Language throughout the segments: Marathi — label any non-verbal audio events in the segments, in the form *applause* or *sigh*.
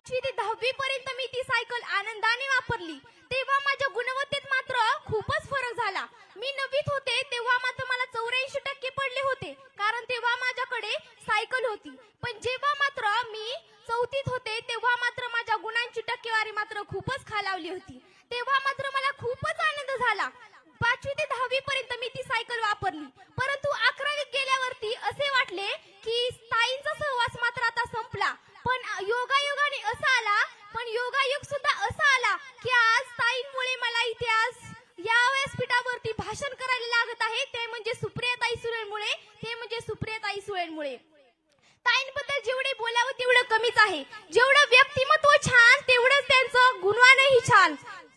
पाचवी ते दहावी पर्यंत मी ती सायकल आनंदाने वापरली तेव्हा माझ्या गुणवत्तेत मात्र खूपच फरक झाला. मी नववीत होते तेव्हा मात्र मला चौऱ्याऐंशी टक्के पडले होते कारण तेव्हा माझ्याकडे सायकल होती. पण जेव्हा मात्र मी चौथीत होते तेव्हा मात्र माझ्या गुणांची टक्केवारी मात्र खूपच खालावली होती. तेव्हा मात्र मला खूपच आनंद झाला. पाचवी ते दहावी पर्यंत मी ती सायकल वापरली. परंतु अकरावीत गेल्यावरती असे वाटले की ताईंचा सहवास मात्र आता संपला. पण योगायोगाने असा आला पण योगायोग सुद्धा असा आला की आज ताईंमुळे मला इथे आज या व्यासपीठावरती भाषण करायला लागत आहे ते म्हणजे सुप्रियाताई सुळेमुळे ते म्हणजे सुप्रियाताई सुळेमुळे ताईंबद्दल जेवढे बोलावं तेवढं कमीच आहे जेवढं व्यक्तिमत्व छान तेवढंच त्यांचं गुणवानही छान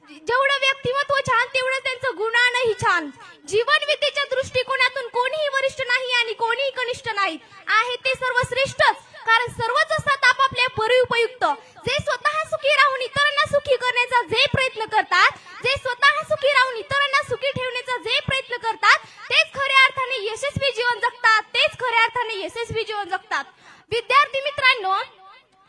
जेवढं व्यक्तिमत्व छान तेवढं त्यांचं गुणानही छान जीवन विद्येच्या दृष्टिकोनातून कोणीही वरिष्ठ नाही आणि कोणीही कनिष्ठ नाही आहे ते सर्व श्रेष्ठच कारण सर्वच असतात आपापल्या परिउपयुक्त जे स्वतः सुखी राहून इतरांना सुखी करण्याचा जे प्रयत्न करतात जे स्वतः सुखी राहून इतरांना सुखी ठेवण्याचा जे प्रयत्न करतात तेच खऱ्या अर्थाने यशस्वी जीवन जगतात तेच खऱ्या अर्थाने यशस्वी जीवन जगतात विद्यार्थी मित्रांनो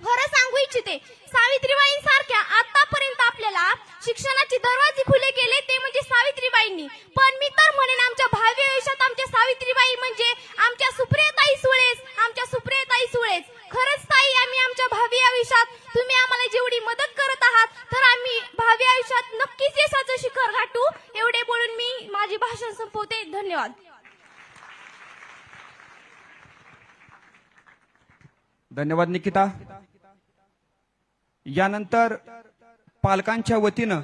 खरं सांगू इच्छिते सावित्रीबाईंसारख्या आतापर्यंत आपल्याला शिक्षणाचे दरवाजे खुले केले ते म्हणजे सावित्रीबाईंनी पण मी तर म्हणेन आमच्या भावी आयुष्यात आमच्या सावित्रीबाई म्हणजे आमच्या सुप्रियाताई सुळेच आमच्या सुप्रियाताई सुळेच खरंच ताई आम्ही आमच्या भावी आयुष्यात तुम्ही आम्हाला जेवढी मदत करत आहात तर आम्ही भावी आयुष्यात नक्कीच यशाचं शिखर गाठू एवढे बोलून मी माझे भाषण संपवते धन्यवाद धन्यवाद निकिता. यानंतर पालकांच्या वतीनं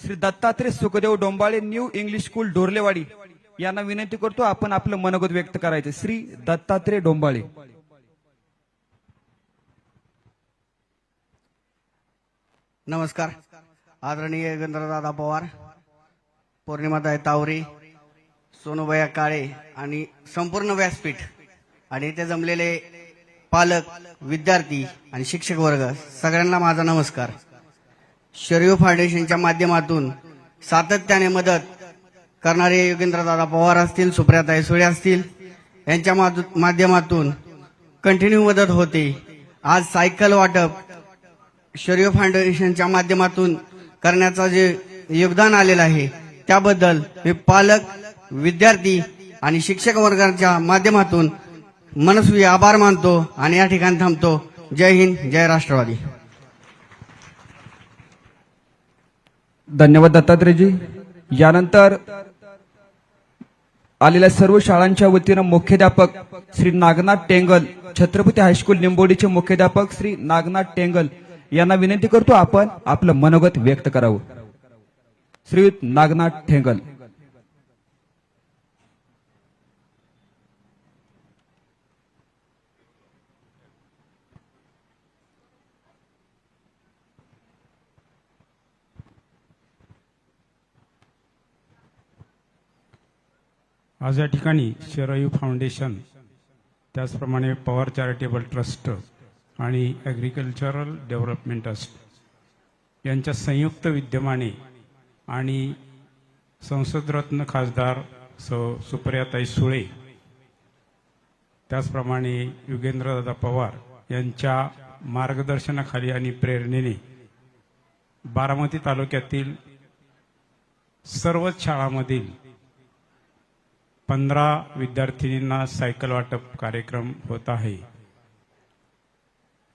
Shri Dattatray Sukhdev Dombale new English school Dorlewadi यांना विनंती करतो आपण आपलं मनोगत व्यक्त करायचं. श्री दत्तात्रय डोंबाळे. नमस्कार. आदरणीय गंधर्वदादा पवार पौर्णिमाताई तावरे सोनूबाया काळे आणि संपूर्ण व्यासपीठ आणि इथे जमलेले पालक विद्यार्थी आणि शिक्षक वर्ग सगळ्यांना माझा नमस्कार. शरीफ फाउंडेशनच्या माध्यमातून सातत्याने मदत करणारे योगेंद्रदादा पवार असतील सुप्रियाता सुळे असतील यांच्या माध्यमातून कंटिन्यू मदत होते. आज सायकल वाटप शरीफ फाउंडेशनच्या माध्यमातून करण्याचं जे योगदान आलेलं आहे त्याबद्दल मी पालक विद्यार्थी आणि शिक्षक वर्गाच्या माध्यमातून मनस्वी आभार मानतो आणि या ठिकाणी थांबतो. जय हिंद जय राष्ट्रवादी. धन्यवाद दत्तात्रयजी. यानंतर आलेल्या सर्व शाळांच्या वतीनं मुख्याध्यापक श्री नागनाथ टेंगल छत्रपती हायस्कूल निंबोडीचे मुख्याध्यापक श्री नागनाथ टेंगल यांना विनंती करतो आपण आपलं मनोगत व्यक्त करावं. श्री नागनाथ टेंगल. आज या ठिकाणी शरयू फाउंडेशन त्याचप्रमाणे पवार चॅरिटेबल ट्रस्ट आणि ॲग्रिकल्चरल डेव्हलपमेंट ट्रस्ट यांच्या संयुक्त विद्यमाने आणि संसदरत्न खासदार सौ सुप्रियाताई सुळे त्याचप्रमाणे युगेंद्रदादा पवार यांच्या मार्गदर्शनाखाली आणि प्रेरणेने बारामती तालुक्यातील सर्वच शाळांमधील पंधरा विद्यार्थिनींना सायकल वाटप कार्यक्रम होत आहे.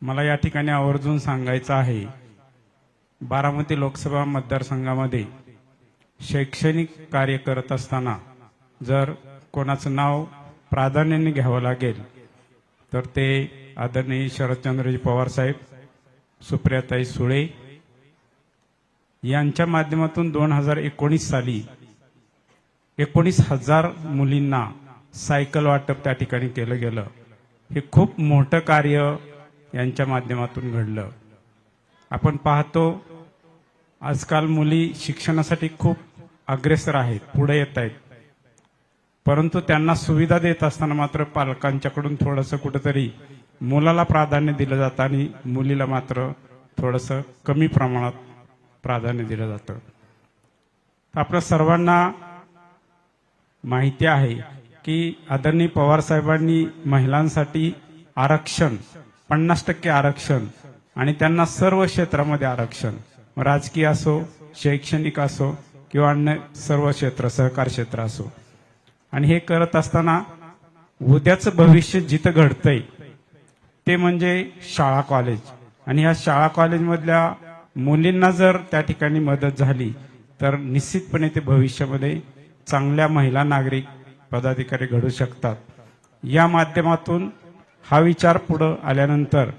मला या ठिकाणी आवर्जून सांगायचं आहे बारामती लोकसभा मतदारसंघामध्ये शैक्षणिक कार्य करत असताना जर कोणाचं नाव प्राधान्याने घ्यावं लागेल तर ते आदरणीय शरदचंद्रजी पवार साहेब सुप्रियाताई सुळे यांच्या माध्यमातून दोन हजार एकोणीस साली एकोणीस हजार मुलींना सायकल वाटप त्या ठिकाणी केलं गेलं. हे खूप मोठं कार्य यांच्या माध्यमातून घडलं. आपण पाहतो आजकाल मुली शिक्षणासाठी खूप अग्रेसर आहेत पुढे येत आहेत. परंतु त्यांना सुविधा देत असताना मात्र पालकांच्याकडून थोडंसं कुठंतरी मुलाला प्राधान्य दिलं जातं आणि मुलीला मात्र थोडंसं कमी प्रमाणात प्राधान्य दिलं जातं. आपल्या सर्वांना माहिती आहे की आदरणीय पवार साहेबांनी महिलांसाठी आरक्षण पन्नास टक्के आरक्षण आणि त्यांना सर्व क्षेत्रामध्ये आरक्षण राजकीय असो शैक्षणिक असो किंवा अन्य सर्व क्षेत्र सहकार क्षेत्र असो. आणि हे करत असताना उद्याचं भविष्य जिथं घडतंय ते म्हणजे शाळा कॉलेज. आणि ह्या शाळा कॉलेजमधल्या मुलींना जर त्या ठिकाणी मदत झाली तर निश्चितपणे ते भविष्यामध्ये चांगल्या महिला नागरिक पदाधिकारी घडू शकतात. या माध्यमातून हा विचार पुढं आल्यानंतर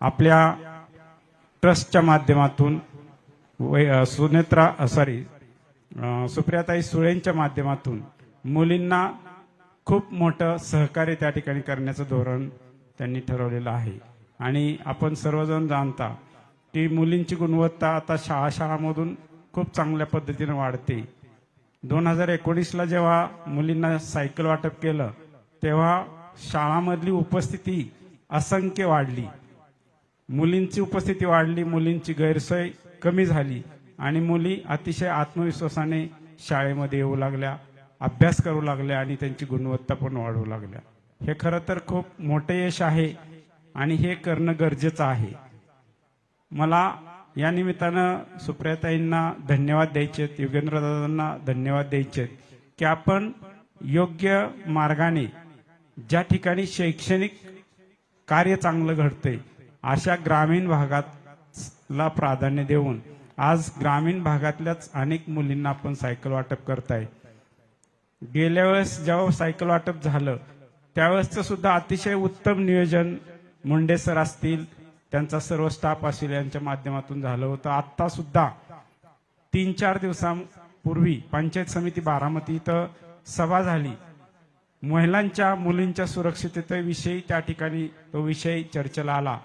आपल्या ट्रस्टच्या माध्यमातून वै- सुनेत्रा सॉरी सुप्रियाताई सुळेंच्या माध्यमातून मुलींना खूप मोठं सहकार्य त्या ठिकाणी करण्याचं धोरण त्यांनी ठरवलेलं आहे. आणि आपण सर्वजण जाणता की मुलींची गुणवत्ता आता शाळा शाळामधून खूप चांगल्या पद्धतीने वाढते. दोन हजार एकोणीसला जेव्हा मुलींना सायकल वाटप केलं तेव्हा शाळामधली उपस्थिती असंख्य वाढली. मुलींची उपस्थिती वाढली मुलींची गैरसोय कमी झाली आणि मुली अतिशय आत्मविश्वासाने शाळेमध्ये येऊ लागल्या अभ्यास करू लागल्या आणि त्यांची गुणवत्ता पण वाढवू लागल्या. हे खरं तर खूप मोठे यश आहे आणि हे करणं गरजेचं आहे. मला या निमित्तानं सुप्रियाताईंना धन्यवाद द्यायचे आहेत युगेंद्रदादांना धन्यवाद द्यायचे आहेत की आपण योग्य मार्गाने ज्या ठिकाणी शैक्षणिक कार्य चांगलं घडतंय अशा ग्रामीण भागातला प्राधान्य देऊन आज ग्रामीण भागातल्याच अनेक मुलींना आपण सायकल वाटप करताय. गेल्या वेळेस जेव्हा सायकल वाटप झालं त्यावेळेसचं सुद्धा अतिशय उत्तम नियोजन मुंडे सर असतील त्यांचा सर्व स्टाफ असेल यांच्या माध्यमातून झालं होतं. आत्तासुद्धा सुद्धा तीन चार दिवसांपूर्वी पंचायत समिती बारामती इथं सभा झाली. महिलांच्या मुलींच्या सुरक्षिततेविषयी त्या ठिकाणी तो विषय चर्चेला आला.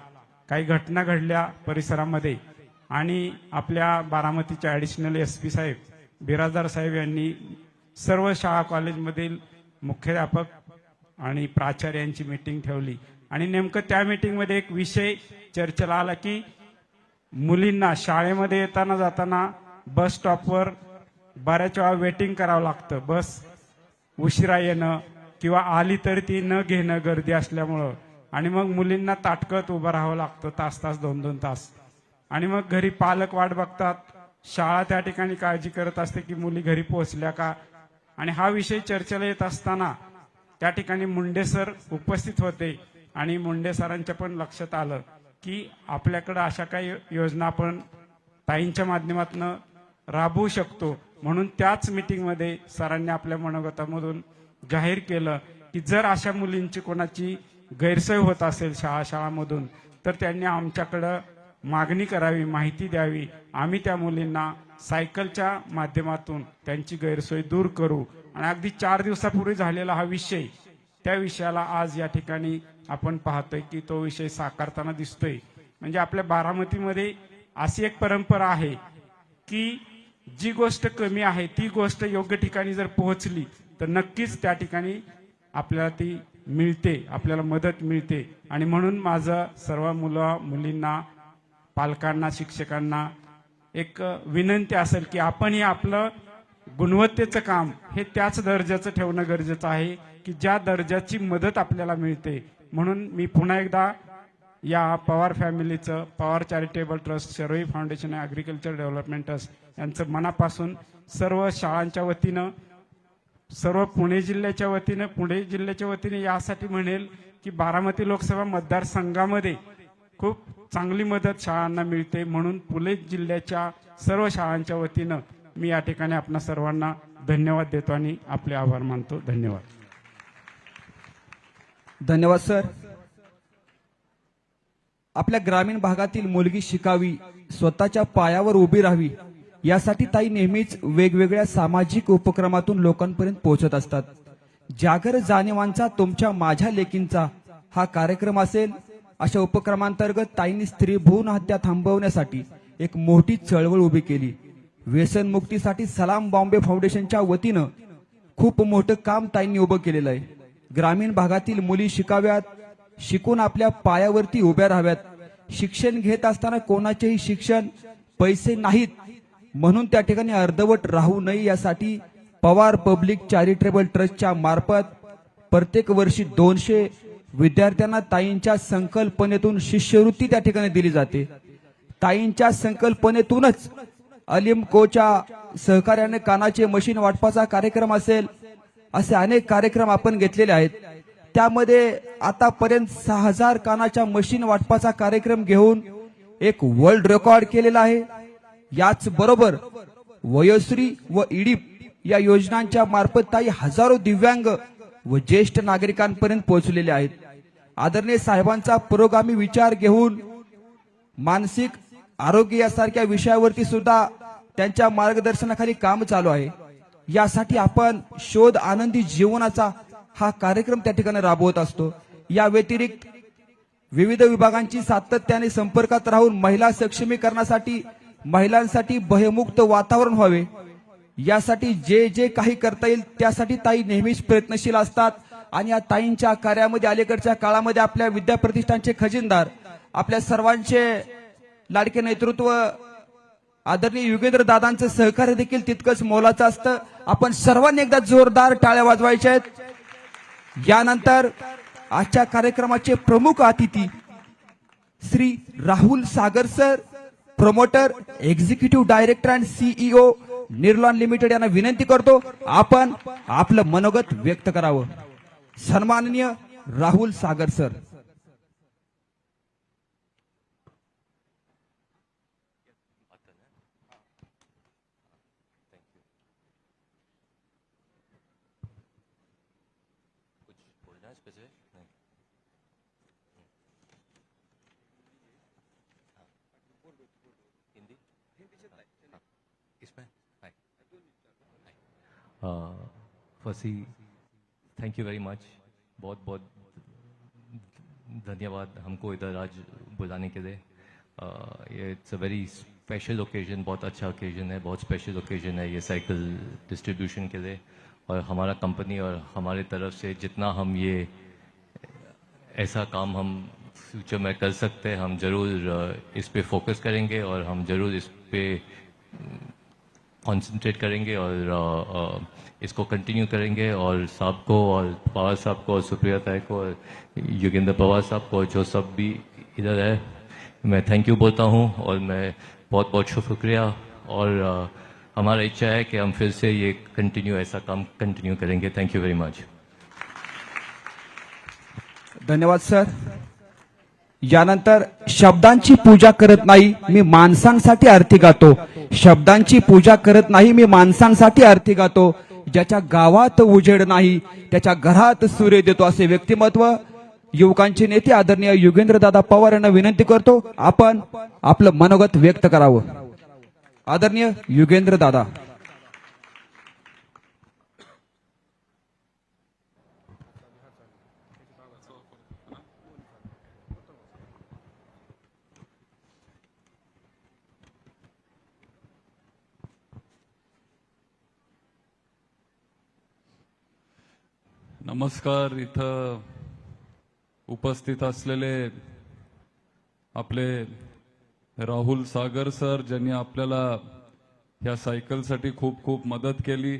काही घटना घडल्या परिसरामध्ये आणि आपल्या बारामतीचे ॲडिशनल एस पी साहेब बिराजदार साहेब यांनी सर्व शाळा कॉलेजमधील मुख्याध्यापक आणि प्राचार्य यांची मीटिंग ठेवली. आणि नेमकं त्या मीटिंगमध्ये एक विषय चर्चेला आला की मुलींना शाळेमध्ये येताना जाताना बस स्टॉपवर बऱ्याच वेळा वेटिंग करावं लागतं. बस उशिरा येणं किंवा आली तर ती न घेणं गर्दी असल्यामुळं. आणि मग मुलींना ताटकत उभं राहावं लागतं तास तास दोन दोन तास. आणि मग घरी पालक वाट बघतात. शाळा त्या ठिकाणी काळजी करत असते की मुली घरी पोहोचल्या का? आणि हा विषय चर्चेला येत असताना त्या ठिकाणी मुंडे सर उपस्थित होते. आणि मुंडे सरांच्या पण लक्षात आलं की आपल्याकडं अशा काही योजना आपण ताईंच्या माध्यमातून राबवू शकतो. म्हणून त्याच मीटिंगमध्ये सरांनी आपल्या मनोगतामधून जाहीर केलं की जर अशा मुलींची कोणाची गैरसोय होत असेल शाळा शाळामधून तर त्यांनी आमच्याकडं मागणी करावी माहिती द्यावी. आम्ही त्या मुलींना सायकलच्या माध्यमातून त्यांची गैरसोय दूर करू. आणि अगदी चार दिवसापूर्वी झालेला हा विषय त्या विषयाला आज या ठिकाणी आपण पाहतोय की तो विषय साकारताना दिसतोय. म्हणजे आपल्या बारामतीमध्ये अशी एक परंपरा आहे की जी गोष्ट कमी आहे ती गोष्ट योग्य ठिकाणी जर पोहोचली तर नक्कीच त्या ठिकाणी आपल्याला ती मिळते आपल्याला मदत मिळते. आणि म्हणून माझं सर्व मुलं मुलींना पालकांना शिक्षकांना एक विनंती असेल की आपण हे आपलं गुणवत्तेचं काम हे त्याच दर्जाचं ठेवणं गरजेचं आहे की ज्या दर्जाची मदत आपल्याला मिळते म्हणून मी पुन्हा एकदा या पवार फॅमिलीचं Pawar charitable trust Sharayu foundation agriculture development trust यांचं मनापासून सर्व शाळांच्या वतीनं सर्व पुणे जिल्ह्याच्या वतीनं पुणे जिल्ह्याच्या वतीने यासाठी म्हणेल की बारामती लोकसभा मतदारसंघामध्ये खूप चांगली मदत शाळांना मिळते म्हणून पुणे जिल्ह्याच्या सर्व शाळांच्या वतीनं मी या ठिकाणी आपणा सर्वांना धन्यवाद देतो आणि आपले आभार मानतो. धन्यवाद. धन्यवाद सर. आपल्या ग्रामीण भागातील मुलगी शिकावी स्वतःच्या पायावर उभी राहावी यासाठी ताई नेहमीच वेगवेगळ्या सामाजिक उपक्रमातून लोकांपर्यंत पोहोचत असतात. जागर जाणीवांचा तुमच्या माझ्या लेकींचा हा कार्यक्रम असेल अशा उपक्रमांतर्गत ताईंनी स्त्री भ्रूण हत्या थांबवण्यासाठी एक मोठी चळवळ उभी केली. व्यसन मुक्तीसाठी सलाम बॉम्बे फाउंडेशनच्या वतीनं खूप मोठं काम ताईंनी उभं केलेलं आहे. ग्रामीण भागातील मुली शिकाव्यात शिकून आपल्या पायावरती उभ्या राहाव्यात. शिक्षण घेत असताना कोणाचेही शिक्षण पैसे नाहीत. म्हणून त्या ठिकाणी अर्धवट राहू नये यासाठी पवार पब्लिक चॅरिटेबल ट्रस्टच्या मार्फत प्रत्येक वर्षी दोनशे विद्यार्थ्यांना ताईंच्या संकल्पनेतून शिष्यवृत्ती त्या ठिकाणी दिली जाते. ताईंच्या संकल्पनेतूनच अलिमकोच्या सहकार्याने कानाचे मशीन वाटपाचा कार्यक्रम असेल. असे अनेक कार्यक्रम आपण घेतलेले आहेत. त्यामध्ये आतापर्यंत सहा हजार कानाच्या मशीन वाटपाचा कार्यक्रम घेऊन एक वर्ल्ड रेकॉर्ड केलेला आहे. याच बरोबर वयोश्री व इडीप या योजनांच्या मार्फत काही हजारो दिव्यांग व ज्येष्ठ नागरिकांपर्यंत पोहोचलेले आहेत. आदरणीय साहेबांचा पुरोगामी विचार घेऊन मानसिक आरोग्य यासारख्या विषयावरती सुद्धा त्यांच्या मार्गदर्शनाखाली काम चालू आहे. यासाठी आपण शोध आनंदी जीवनाचा हा कार्यक्रम त्या ठिकाणी राबवत असतो. या व्यतिरिक्त विविध विभागांची सातत्याने संपर्कात राहून महिला सक्षमीकरणासाठी महिलांसाठी भयमुक्त वातावरण व्हावे. यासाठी जे जे काही करता येईल त्यासाठी ताई नेहमीच प्रयत्नशील असतात आणि या ताईंच्या कार्यामध्ये अलीकडच्या काळामध्ये आपल्या विद्याप्रतिष्ठानचे खजिनदार आपल्या सर्वांचे लाडके नेतृत्व आदरणीय युगेंद्र दादांचं सहकार्य देखील तितकंच मोलाचं असतं. आपण सर्वांनी एकदा जोरदार टाळ्या वाजवायच्या आहेत. यानंतर आजच्या कार्यक्रमाचे प्रमुख अतिथी Shri Rahul Sagar sir promoter executive director and CEO Nirlon limited यांना विनंती करतो आपण आपलं मनोगत व्यक्त करावं. सन्माननीय Rahul Sagar sir. Firstly thank you very much बहुत बहुत धन्यवाद हमको इधर आज बुलाने के लिए। It's a very special occasion बहुत अच्छा ओकेजन है, बहुत स्पेशल ओकेजन है ये साइकिल डिस्ट्रीब्यूशन के लिए। और हमारा कंपनी और हमारे तरफ़ से जितना हम ये, ऐसा काम हम फ्यूचर में कर सकते हैं, हम ज़रूर इस पे फोकस करेंगे और हम ज़रूर इस पे कंसंट्रेट करेंगे और अ, अ, इसको कंटिन्यू करेंगे और साहब को और पवार साहब को और सुप्रिया ताई को और योगेंद्र पवार साहब को जो सब भी इधर है मैं थैंक यू बोलता हूँ और मैं बहुत बहुत शुक्रिया। और अ, हमारा इच्छा है कि हम फिर से ये कंटिन्यू ऐसा काम कंटिन्यू करेंगे। थैंक यू वेरी मच धन्यवाद सर। यानंतर शब्दांची पूजा करत नाही मी माणसांसाठी आरती गातो. शब्दांची पूजा करत नाही मी माणसांसाठी आरती गातो. ज्याच्या गावात उजेड नाही त्याच्या घरात सूर्य देतो असे व्यक्तिमत्व युवकांचे नेते आदरणीय युगेंद्र दादा पवार यांना विनंती करतो. आपण आपलं मनोगत व्यक्त करावं. आदरणीय युगेंद्र दादा नमस्कार. इथं उपस्थित असलेले आपले राहुल सागर सर ज्यांनी आपल्याला ह्या सायकलसाठी खूप खूप मदत केली.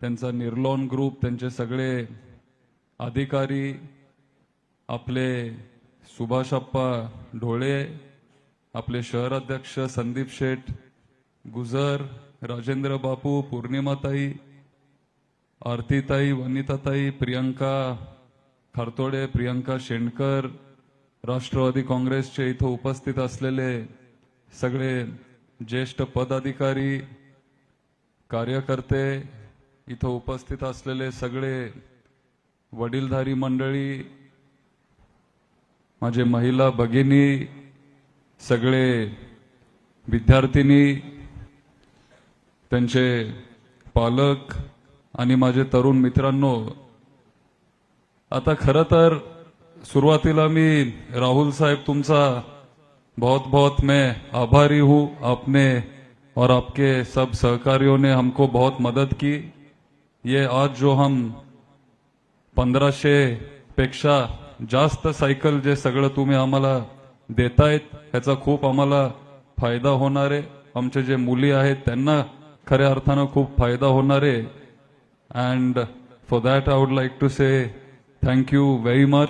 त्यांचा निर्लॉन ग्रुप त्यांचे सगळे अधिकारी आपले सुभाषप्पा ढोळे आपले शहर अध्यक्ष संदीप शेठ गुजर राजेंद्र बापू पौर्णिमाताई आरतीताई वनिताताई प्रियंका खरतोडे प्रियंका शेंडकर राष्ट्रवादी काँग्रेसचे इथं उपस्थित असलेले सगळे ज्येष्ठ पदाधिकारी कार्यकर्ते इथं उपस्थित असलेले सगळे वडीलधारी मंडळी माझे महिला भगिनी सगळे विद्यार्थिनी त्यांचे पालक आणि माझे तरुण मित्रांनो आता खरं तर सुरुवातीला मी राहुल साहेब तुमचा बहुत बहुत मैं आभारी हूँ आपने और आपके सब सहकारियों ने हमको बहुत मदद की। ये आज जो हम पंधराशे पेक्षा जास्त सायकल जे सगळं तुम्ही आम्हाला देतायत ह्याचा खूप आम्हाला फायदा होणार आहे. आमचे जे मुली आहेत त्यांना खऱ्या अर्थानं खूप फायदा होणार आहे. And for that I would like to say thank you very much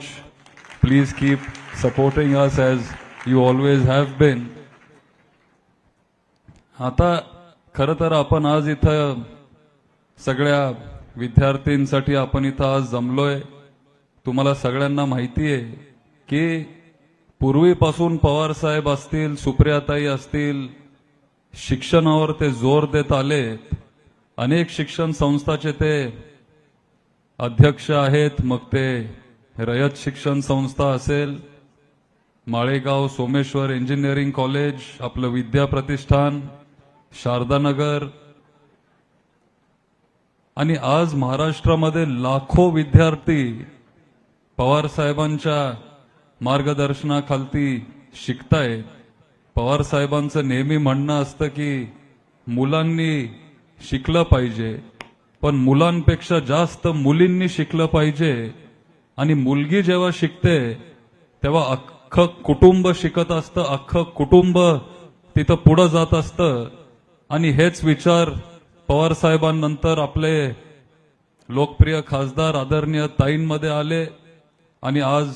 Please keep supporting us as you always have been. आता खरं तर आपण आज इथं सगळ्या विद्यार्थ्यांसाठी आपण इथं आज जमलोय. तुम्हाला सगळ्यांना माहिती आहे की पूर्वीपासून पवार साहेब असतील सुप्रियाताई असतील शिक्षणावर ते जोर देत आलेत. अनेक शिक्षण संस्थाचे ते अध्यक्ष आहेत. मग ते रयत शिक्षण संस्था असेल माळेगाव सोमेश्वर इंजिनिअरिंग कॉलेज आपलं विद्या प्रतिष्ठान शारदानगर आणि आज महाराष्ट्रामध्ये लाखो विद्यार्थी पवार साहेबांच्या मार्गदर्शनाखालती शिकतायत. पवार साहेबांचं नेहमी म्हणणं असतं की मुलांनी शिकलं पाहिजे. पण मुलांपेक्षा जास्त मुलींनी शिकलं पाहिजे. आणि मुलगी जेव्हा शिकते तेव्हा अख्खं कुटुंब शिकत असतं. अख्खं कुटुंब तिथं पुढं जात असतं. आणि हेच विचार पवार साहेबांनंतर आपले लोकप्रिय खासदार आदरणीय ताईंमध्ये आले. आणि आज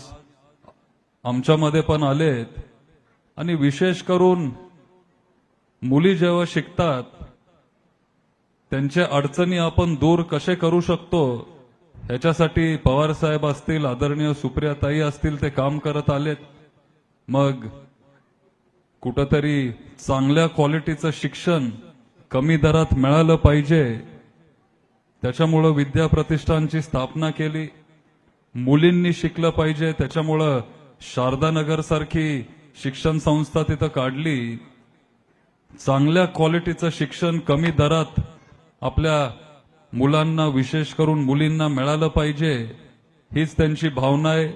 आमच्यामध्ये पण आलेत. आणि विशेष करून मुली जेव्हा शिकतात त्यांच्या अडचणी आपण दूर कसे करू शकतो? ह्याच्यासाठी पवार साहेब असतील आदरणीय सुप्रियाताई असतील ते काम करत आलेत. मग कुठंतरी चांगल्या क्वालिटीचं शिक्षण कमी दरात मिळालं पाहिजे. त्याच्यामुळं विद्या प्रतिष्ठानची स्थापना केली. मुलींनी शिकलं पाहिजे त्याच्यामुळं शारदानगर सारखी शिक्षण संस्था तिथं काढली. चांगल्या क्वालिटीचं शिक्षण कमी दरात आपल्या मुलांना विशेष करून मुलींना मिळालं पाहिजे हीच त्यांची भावना आहे.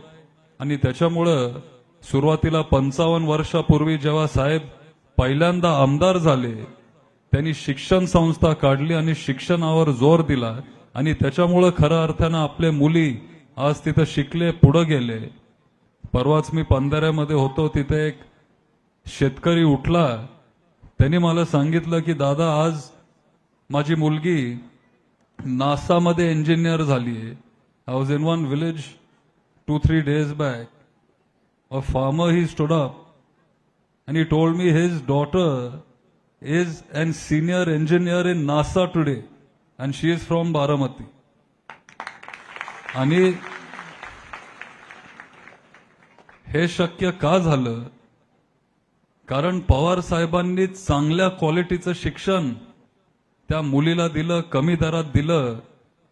आणि त्याच्यामुळं सुरुवातीला पंचावन्न वर्षापूर्वी जेव्हा साहेब पहिल्यांदा आमदार झाले त्यांनी शिक्षण संस्था काढली आणि शिक्षणावर जोर दिला. आणि त्याच्यामुळं खऱ्या अर्थानं आपले मुली आज तिथं शिकले पुढे गेले. परवाच मी पंधऱ्यामध्ये होतो तिथे एक शेतकरी उठला. त्यांनी मला सांगितलं की दादा आज माझी मुलगी नासामध्ये इंजिनियर झाली आहे. I was in one village two three days back a farmer he stood up and he told me his daughter is an senior engineer in NASA today and she is from Baramati. आणि हे शक्य का झालं? कारण पवार साहेबांनी चांगल्या क्वालिटीचं शिक्षण त्या मुलीला दिलं कमी दरात दिलं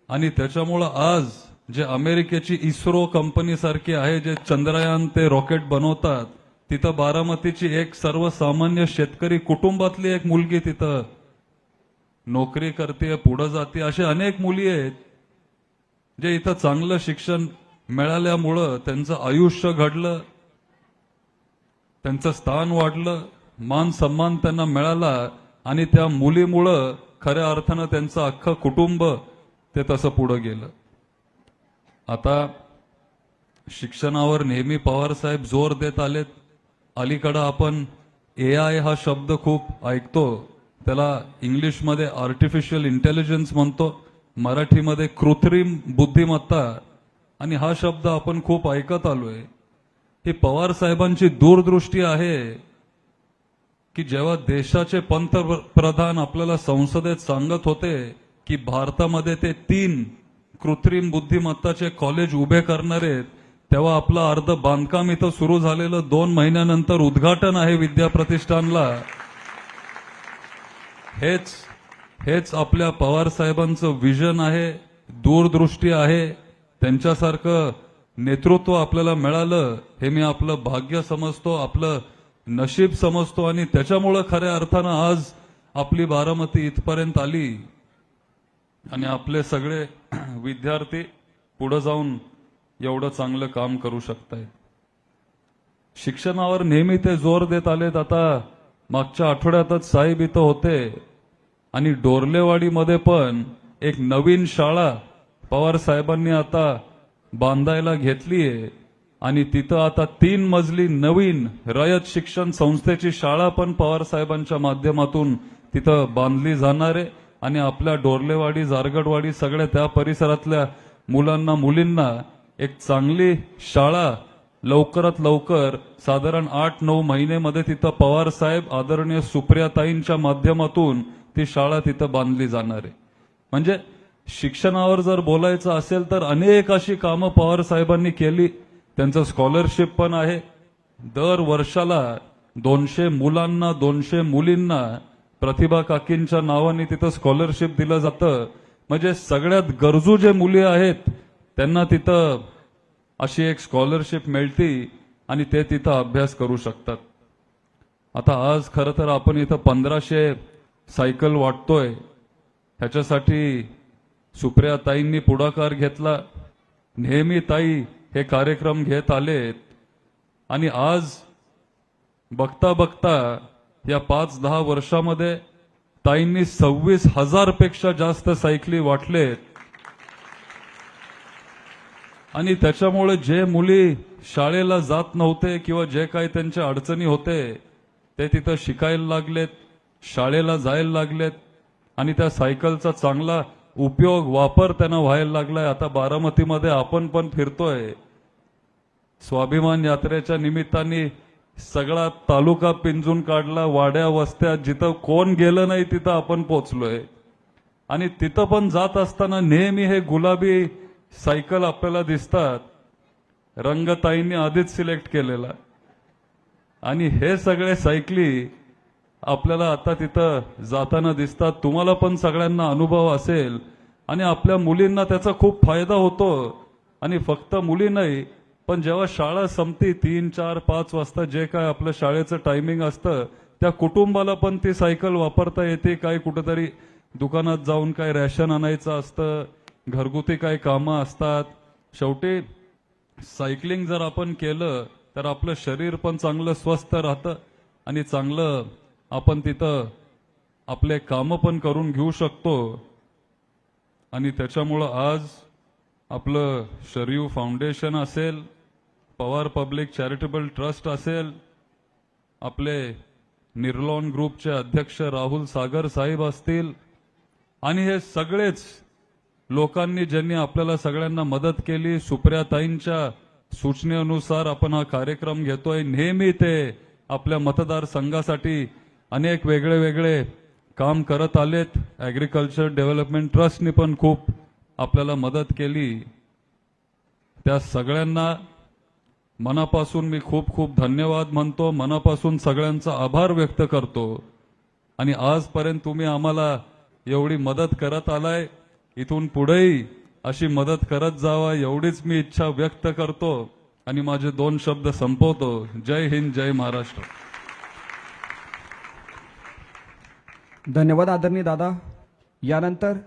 आणि त्याच्यामुळं आज जे अमेरिकेची इस्रो कंपनी सारखी आहे जे चंद्रयान ते रॉकेट बनवतात तिथं बारामतीची एक सर्वसामान्य शेतकरी कुटुंबातली एक मुलगी तिथं नोकरी करते पुढे जाते असे अनेक मुली आहेत जे इथं चांगलं शिक्षण मिळाल्यामुळं त्यांचं आयुष्य घडलं त्यांचं स्थान वाढलं मान सन्मान त्यांना मिळाला आणि त्या मुलीमुळं खऱ्या अर्थानं त्यांचं अख्खं कुटुंब ते तसं पुढं गेलं. आता शिक्षणावर नेहमी पवार साहेब जोर देत आलेत. अलीकडं आपण ए आय हा शब्द खूप ऐकतो. त्याला इंग्लिशमध्ये आर्टिफिशियल इंटेलिजन्स म्हणतो. मराठीमध्ये कृत्रिम बुद्धिमत्ता. आणि हा शब्द आपण खूप ऐकत आलोय. ही पवार साहेबांची दूरदृष्टी आहे. की जेव्हा देशाचे पंतप्रधान आपल्याला संसदेत सांगत होते की भारतामध्ये ते तीन कृत्रिम बुद्धिमत्ताचे कॉलेज उभे करणार आहेत तेव्हा आपलं अर्ध बांधकाम इथं सुरू झालेलं दोन महिन्यानंतर उद्घाटन आहे विद्याप्रतिष्ठानला. हेच हेच आपल्या पवार साहेबांचं विजन आहे दूरदृष्टी आहे त्यांच्यासारखं नेतृत्व आपल्याला मिळालं हे मी आपलं भाग्य समजतो आपलं नशीब समजतो आणि त्याच्यामुळं खऱ्या अर्थानं आज आपली बारामती इथपर्यंत आली. आणि आपले सगळे *clears throat* विद्यार्थी पुढे जाऊन एवढं चांगलं काम करू शकतायत. शिक्षणावर नेहमी ते जोर देत आलेत. आता मागच्या आठवड्यातच साहेब इथं होते. आणि डोरलेवाडीमध्ये पण एक नवीन शाळा पवार साहेबांनी आता बांधायला घेतलीये. आणि तिथं आता तीन मजली नवीन रयत शिक्षण संस्थेची शाळा पण पवार साहेबांच्या माध्यमातून तिथं बांधली जाणार आहे. आणि आपल्या डोरलेवाडी जारगडवाडी सगळ्या त्या परिसरातल्या मुलांना मुलींना एक चांगली शाळा लवकरात लवकर साधारण आठ नऊ महिनेमध्ये तिथं पवार साहेब आदरणीय सुप्रियाताईंच्या माध्यमातून ती शाळा तिथं बांधली जाणार आहे. म्हणजे शिक्षणावर जर बोलायचं असेल तर अनेक अशी कामं पवार साहेबांनी केली. त्यांचं स्कॉलरशिप पण आहे. दर वर्षाला दोनशे मुलांना दोनशे मुलींना प्रतिभा काकींच्या नावाने तिथं स्कॉलरशिप दिलं जातं. म्हणजे सगळ्यात गरजू जे मुली आहेत त्यांना तिथं अशी एक स्कॉलरशिप मिळती आणि ते तिथं अभ्यास करू शकतात. आता आज खरं तर आपण इथं पंधराशे सायकल वाटतोय. ह्याच्यासाठी सुप्रिया ताईंनी पुढाकार घेतला. नेहमी ताई हे कार्यक्रम घेत आलेत. आणि आज बघता बघता या पाच दहा वर्षामध्ये ताईंनी सव्वीस हजारपेक्षा जास्त सायकली वाटलेत. आणि त्याच्यामुळे जे मुली शाळेला जात नव्हते किंवा जे काही त्यांच्या अडचणी होते ते तिथं शिकायला लागलेत शाळेला जायला लागलेत. आणि त्या सायकलचा चांगला उपयोग वापर त्यांना व्हायला लागलाय. आता बारामतीमध्ये आपण पण फिरतोय. स्वाभिमान यात्रेच्या निमित्ताने सगळा तालुका पिंजून काढला. वाड्या वस्त्या जिथं कोण गेलं नाही तिथं आपण पोचलोय. आणि तिथं पण जात असताना नेहमी हे गुलाबी सायकल आपल्याला दिसतात. रंगताईंनी आधीच सिलेक्ट केलेला. आणि हे सगळे सायकली आपल्याला आता तिथं जाताना दिसतात. तुम्हाला पण सगळ्यांना अनुभव असेल. आणि आपल्या मुलींना त्याचा खूप फायदा होतो. आणि फक्त मुली नाही पण जेव्हा शाळा संपती तीन चार पाच वाजता जे काय आपलं शाळेचं टायमिंग असतं त्या कुटुंबाला पण ती सायकल वापरता येते. काय कुठेतरी दुकानात जाऊन काय रॅशन आणायचं असतं घरगुती काय कामं असतात. शेवटी सायकलिंग जर आपण केलं तर आपलं शरीर पण चांगलं स्वस्थ राहतं आणि चांगलं आपण तिथं आपले कामं पण करून घेऊ शकतो. आणि त्याच्यामुळं आज आपलं शरीव फाउंडेशन असेल पवार पब्लिक चॅरिटेबल ट्रस्ट असेल आपले निर्लॉन ग्रुपचे अध्यक्ष राहुल सागर साहेब असतील आणि हे सगळेच लोकांनी ज्यांनी आपल्याला सगळ्यांना मदत केली सुप्रियाताईंच्या सूचनेनुसार आपण हा कार्यक्रम घेतोय. नेहमी ते आपल्या मतदारसंघासाठी अनेक वेगळे वेगळे काम करत आलेत. ॲग्रिकल्चर डेव्हलपमेंट ट्रस्टनी पण खूप आपल्याला मदत केली. त्या सगळ्यांना मनापासून मी खूप खूप धन्यवाद म्हणतो. मनापासून सगळ्यांचा आभार व्यक्त करतो. आणि आजपर्यंत तुम्ही आम्हाला एवढी मदत करत आलाय. इथून पुढेही अशी मदत करत जावा एवढीच मी इच्छा व्यक्त करतो. आणि माझे दोन शब्द संपवतो. जय हिंद जय महाराष्ट्र. धन्यवाद आदरणीय दादा. यानंतर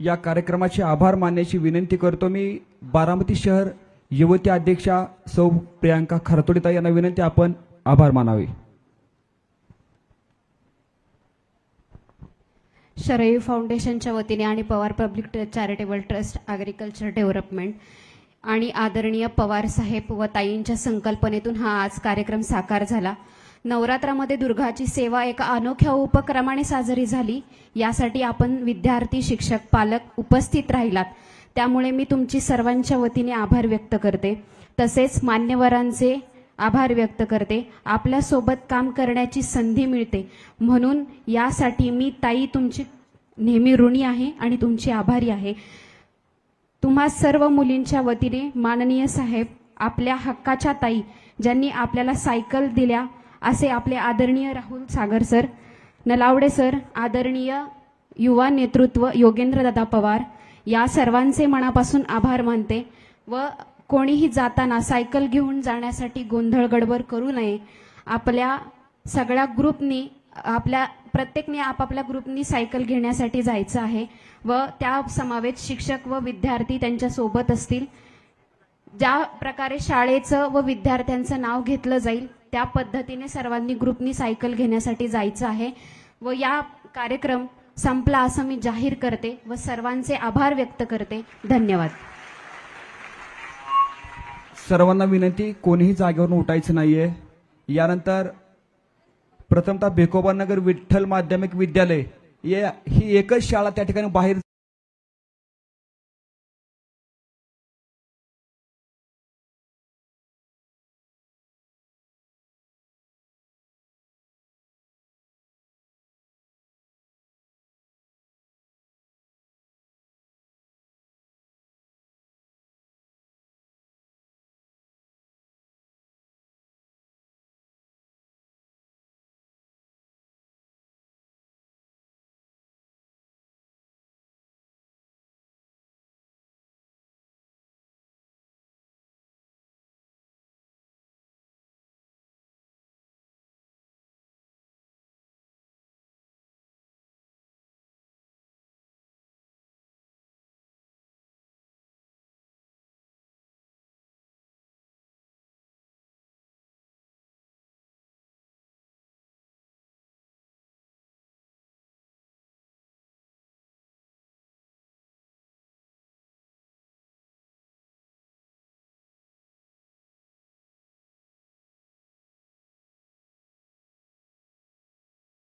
या कार्यक्रमाचे आभार मानण्याची विनंती करतो मी. बारामती शहर युवती अध्यक्षा सौ प्रियांका खरतोडीता यांना विनंती आपण आभार मानावे. शरयू फाउंडेशनच्या वतीने आणि Pawar public charitable trust agriculture development आणि आदरणीय पवार साहेब व ताईंच्या संकल्पनेतून हा आज कार्यक्रम साकार झाला. नवरात्रामध्ये दुर्गाची सेवा एका अनोख्या उपक्रमाने साजरी झाली. यासाठी आपण विद्यार्थी शिक्षक पालक उपस्थित राहिलात. त्यामुळे मी तुमची सर्वांच्या वतीने आभार व्यक्त करते. तसेच मान्यवरांचे आभार व्यक्त करते. आपल्यासोबत काम करण्याची संधी मिळते. म्हणून यासाठी मी ताई तुमची नेहमी ऋणी आहे आणि तुमची आभारी आहे. तुम्हा सर्व मुलींच्या वतीने माननीय साहेब आपल्या हक्काच्या ताई ज्यांनी आपल्याला सायकल दिल्या असे आपले आदरणीय राहुल सागर सर नलावडे सर आदरणीय युवा नेतृत्व योगेंद्रदादा पवार या सर्वांचे मनापासून आभार मानते व कोणीही जाताना सायकल घेऊन जाण्यासाठी गोंधळ गडबड करू नये. आपल्या सगळ्या ग्रुपनी आपल्या प्रत्येकने आपापल्या ग्रुपनी सायकल घेण्यासाठी जायचं आहे व त्या समावेत शिक्षक व विद्यार्थी त्यांच्यासोबत असतील. ज्या प्रकारे शाळेचं व विद्यार्थ्यांचं नाव घेतलं जाईल त्या पद्धतीने सर्वांनी ग्रुपनी सायकल घेण्यासाठी जायचं आहे व या कार्यक्रम संपला असं मी जाहीर करते व सर्वांचे आभार व्यक्त करते. धन्यवाद. सर्वांना विनंती कोणीही जागेवरून उठायचं नाहीये. यानंतर प्रथमतः भेकोबानगर विठ्ठल माध्यमिक विद्यालय या- ही एकच शाळा त्या ठिकाणी बाहेर